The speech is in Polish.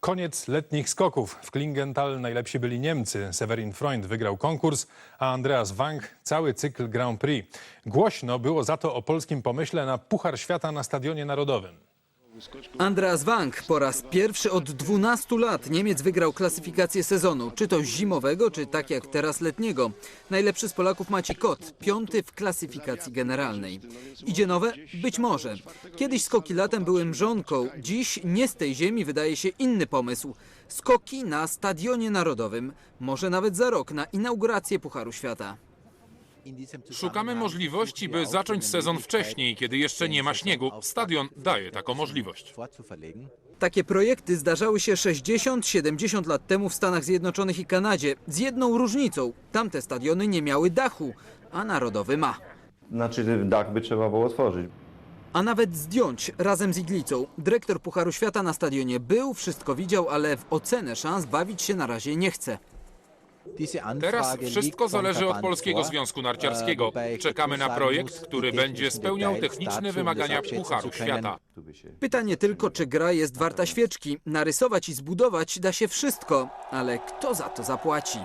Koniec letnich skoków. W Klingenthal najlepsi byli Niemcy. Severin Freund wygrał konkurs, a Andreas Wang cały cykl Grand Prix. Głośno było za to o polskim pomyśle na Puchar Świata na Stadionie Narodowym. Andreas Wang po raz pierwszy od 12 lat Niemiec wygrał klasyfikację sezonu, czy to zimowego, czy tak jak teraz letniego. Najlepszy z Polaków Maciej Kot, piąty w klasyfikacji generalnej. Idzie nowe? Być może. Kiedyś skoki latem były mrzonką, dziś nie z tej ziemi wydaje się inny pomysł. Skoki na Stadionie Narodowym, może nawet za rok na inaugurację Pucharu Świata. Szukamy możliwości, by zacząć sezon wcześniej, kiedy jeszcze nie ma śniegu. Stadion daje taką możliwość. Takie projekty zdarzały się 60-70 lat temu w Stanach Zjednoczonych i Kanadzie, z jedną różnicą. Tamte stadiony nie miały dachu, a narodowy ma. Znaczy dach by trzeba było otworzyć. A nawet zdjąć razem z iglicą. Dyrektor Pucharu Świata na stadionie był, wszystko widział, ale w ocenę szans bawić się na razie nie chce. Teraz wszystko zależy od Polskiego Związku Narciarskiego. Czekamy na projekt, który będzie spełniał techniczne wymagania Pucharu Świata. Pytanie tylko, czy gra jest warta świeczki. Narysować i zbudować da się wszystko, ale kto za to zapłaci?